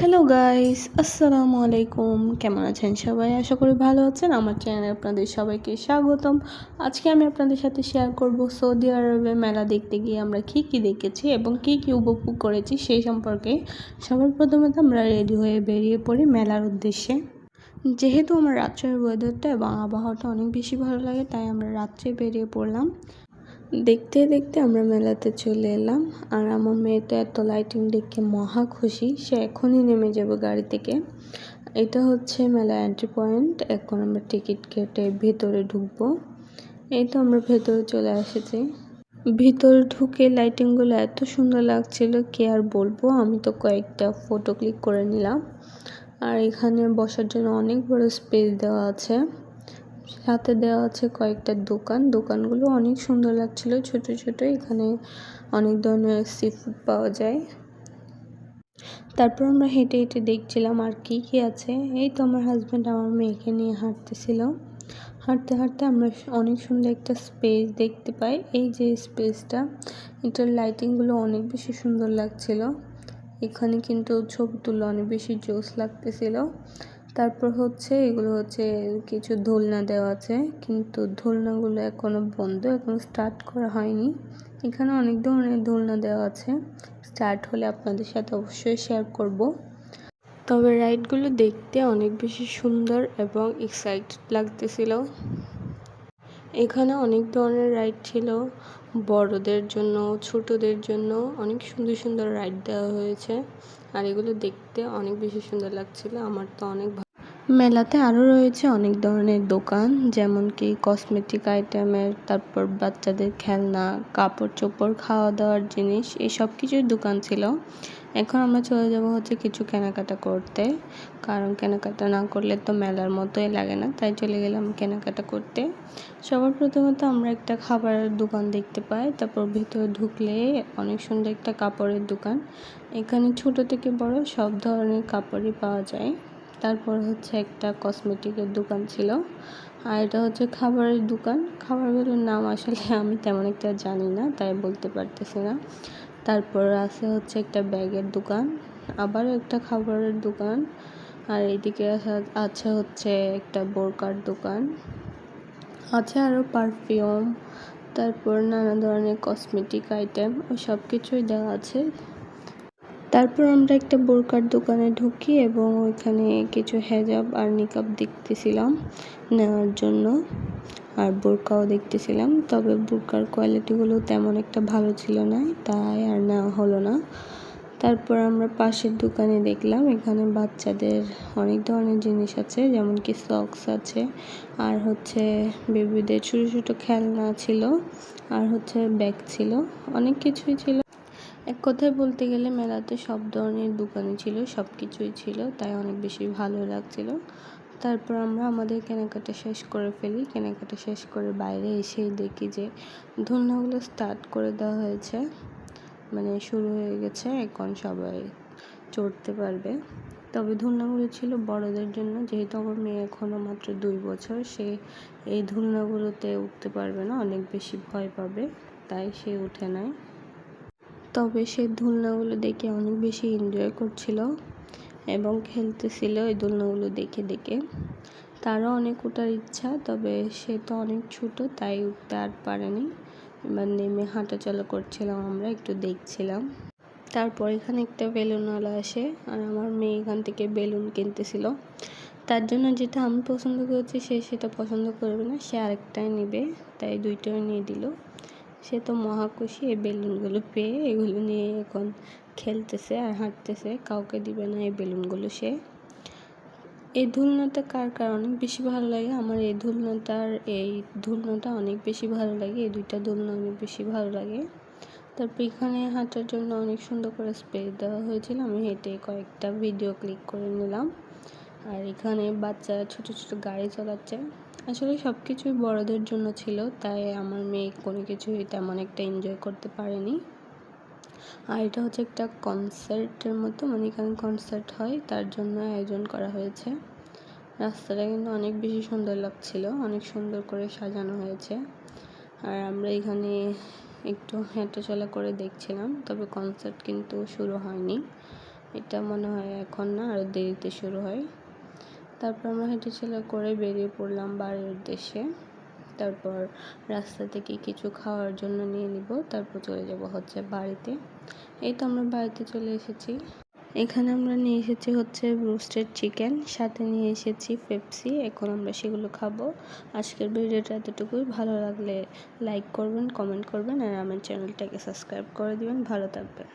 Hello guys আসসালামু আলাইকুম কেমন আছেন সবাই? আশা করি ভালো আছেন। আমার চ্যানেলে আপনাদের সবাইকে স্বাগতম। আজকে আমি আপনাদের সাথে শেয়ার করব সৌদি আরবে মেলা দেখতে গিয়ে আমরা কী কী দেখেছি এবং কী কী উপভোগ করেছি সেই সম্পর্কে। সবার প্রথমে তো আমরা রেডি হয়ে বেরিয়ে পড়ি মেলার উদ্দেশ্যে। যেহেতু আমার রাত্রের ওয়েদারটা এবং আবহাওয়াটা অনেক বেশি ভালো লাগে, তাই আমরা রাত্রে বেরিয়ে পড়লাম। দেখতে দেখতে আমরা মেলাতে চলে এলাম। আর আমার মেয়ে তো এত লাইটিং দেখে মহা খুশি। সে এখনই নেমে যাবে গাড়ি থেকে। এটা হচ্ছে মেলা এন্ট্রি পয়েন্ট এখন আমরা টিকিট কেটে ভেতরে ঢুকবো। এই তো আমরা ভেতরে চলে এসেছি। ভিতরে ঢুকে লাইটিংগুলো এত সুন্দর লাগছিল, কি আর বলব? আমি তো কয়েকটা ফটো ক্লিক করে নিলাম। আর এখানে বসার জন্য অনেক বড় স্পেস দেওয়া আছে। সাথে দেওয়া আছে কয়েকটা দোকান। দোকানগুলো অনেক সুন্দর লাগছিল। ছোট ছোট, এখানে অনেক ধরনের সি ফুড পাওয়া যায়। তারপর আমরা হেঁটে হেঁটে দেখছিলাম আর কি কি আছে। এই তো আমার হাজব্যান্ড আমার মেয়েকে নিয়ে হাঁটতেছিল। হাঁটতে হাঁটতে আমরা অনেক সুন্দর একটা স্পেস দেখতে পাই। এই যে স্পেসটা এটার লাইটিংগুলো অনেক বেশি সুন্দর লাগছিল। এখানে কিন্তু ছবি তুলে অনেক বেশি জোস লাগতেছিল। তারপর হচ্ছে এগুলো হচ্ছে কিছু দোলনা দেওয়া আছে, কিন্তু দোলনাগুলো এখনও বন্ধ এখনও স্টার্ট করা হয়নি। এখানে অনেক ধরনের দোলনা দেওয়া আছে স্টার্ট হলে আপনাদের সাথে অবশ্যই শেয়ার করব। তবে রাইডগুলো দেখতে অনেক বেশি সুন্দর এবং এক্সাইটেড লাগতেছিল। এখানে অনেক ধরনের রাইড ছিল বড়দের জন্য, ছোটদের জন্য অনেক সুন্দর সুন্দর রাইড দেওয়া হয়েছে। আর এগুলো দেখতে অনেক বেশি সুন্দর লাগছিল, আমার তো অনেক মেলাতে আরও রয়েছে অনেক ধরনের দোকান, যেমন কি কসমেটিক আইটেমের তারপর বাচ্চাদের খেলনা, কাপড় চোপড়, খাওয়া দাওয়ার জিনিস এই সব কিছুর দোকান ছিল। এখন আমরা চলে যাব হচ্ছে কিছু কেনাকাটা করতে। কারণ কেনাকাটা না করলে তো মেলার মতোই লাগে না, তাই চলে গেলাম কেনাকাটা করতে। সবার প্রথমে তো আমরা একটা খাবারের দোকান দেখতে পাই, তারপর ভিতরে ঢুকলে অনেক সুন্দর একটা কাপড়ের দোকান। এখানে ছোট থেকে বড় সব ধরনের কাপড়ই পাওয়া যায়। তারপর হচ্ছে একটা কসমেটিকের দোকান ছিল। আর এটা হচ্ছে খাবারের দোকান। খাবারগুলোর নাম আসলে আমি তেমন একটা জানি না, তাই বলতে পারতেছি না। তারপর আছে হচ্ছে একটা ব্যাগের দোকান আবারও একটা খাবারের দোকান, আর এইদিকে আছে হচ্ছে একটা বোরকার দোকান, আছে আরও পারফিউম তারপর নানা ধরনের কসমেটিক আইটেম ও সব কিছুই দেওয়া আছে। তারপর আমরা একটা বোরকার দোকানে ঢুকি এবং ওইখানে কিছু হেজাব আর নিকাব দেখতেছিলাম নেওয়ার জন্য। আর বোরকাও দেখতেছিলাম, তবে বোরকার কোয়ালিটিগুলো তেমন একটা ভালো ছিল না, তাই আর নেওয়া হলো না। তারপর আমরা পাশের দোকানে দেখলাম, এখানে বাচ্চাদের অনেক ধরনের জিনিস আছে, যেমন কি সক্স আছে, আর হচ্ছে বেবিদের ছোটো ছোটো খেলনা ছিল, আর হচ্ছে ব্যাগ ছিল, অনেক কিছুই ছিল। এক কথায় বলতে গেলে মেলাতে সব ধরনের দোকানই ছিল সব কিছুই ছিল, তাই অনেক বেশি ভালো লাগছিল। তারপর আমরা আমাদের কেনাকাটা শেষ করে ফেলি। কেনাকাটা শেষ করে বাইরে এসেই দেখি যে ধুলনাগুলো স্টার্ট করে দেওয়া হয়েছে। মানে শুরু হয়ে গেছে, এখন সবাই চড়তে পারবে। তবে ধুলনাগুলো ছিল বড়দের জন্য, যেহেতু আমার মেয়ে এখনও মাত্র দুই বছর, সে এই ধুলনাগুলোতে উঠতে পারবে না, অনেক বেশি ভয় পাবে, তাই সে উঠে নেয় তবে সে ধুলনাগুলো দেখে অনেক বেশি এনজয় করছিল। এবং খেলতেছিল এই দোলনাগুলো দেখে দেখে। তারও অনেক ওঠার ইচ্ছা, তবে সে তো অনেক ছোট, তাই উঠতে আর পারেনি। এবার নেমে হাঁটাচলা করছিলাম আমরা, একটু দেখছিলাম। তারপর এখানে একটা বেলুনওয়ালা আসে, আর আমার মেয়ে এখান থেকে বেলুন কিনতেছিল। তার জন্য যেটা আমি পছন্দ করেছি, সে সেটা পছন্দ করবে না, সে আরেকটাই নেবে, তাই দুইটাই নিয়ে দিল। সে তো মহা খুশি, এই বেলুনগুলো পেয়ে এগুলো নিয়ে এখন খেলতেছে আর হাঁটতেছে, কাউকে দিবে না এই বেলুনগুলো সে। এই ধুলনাটা কার কার অনেক বেশি ভালো লাগে? আমার এই ধুলনাটার এই ধুলনাটা অনেক বেশি ভালো লাগে, এই দুইটা ধুলনা অনেক বেশি ভালো লাগে। তারপর এখানে হাঁটার জন্য অনেক সুন্দর করে স্পেস দেওয়া হয়েছিল, আমি হেঁটে কয়েকটা ভিডিও ক্লিক করে নিলাম। আর এখানে বাচ্চারা ছোট ছোট গাড়ি চালাচ্ছে। আসলে সব কিছুই বড়দের জন্য ছিল, তাই আমার মেয়ে কোনো কিছুই তেমন একটা এনজয় করতে পারেনি। আর এটা হচ্ছে একটা কনসার্টের মতো মানে এখানে কনসার্ট হয়, তার জন্য আয়োজন করা হয়েছে। রাস্তাটা কিন্তু অনেক বেশি সুন্দর লাগছিল, অনেক সুন্দর করে সাজানো হয়েছে। আর আমরা এখানে একটু হেঁটে চলা করে দেখছিলাম, তবে কনসার্ট কিন্তু শুরু হয়নি। এটা মনে হয় এখন না আরও দেরিতে শুরু হয়। তারপর আমরা হেঁটে ছেলে করে বেরিয়ে পড়লাম বাড়ির উদ্দেশ্যে। তারপর রাস্তা থেকে কিছু খাওয়ার জন্য নিয়ে নিব, তারপর চলে যাব হচ্ছে বাড়িতে। এই তো আমরা বাড়িতে চলে এসেছি। এখানে আমরা নিয়ে এসেছি হচ্ছে রোস্টেড চিকেন সাথে নিয়ে এসেছি পেপসি এখন আমরা সেগুলো খাব। আজকের ভিডিওটা এতটুকুই। ভালো লাগলে লাইক করবেন কমেন্ট করবেন, আর আমার চ্যানেলটাকে সাবস্ক্রাইব করে দিবেন। ভালো থাকবেন।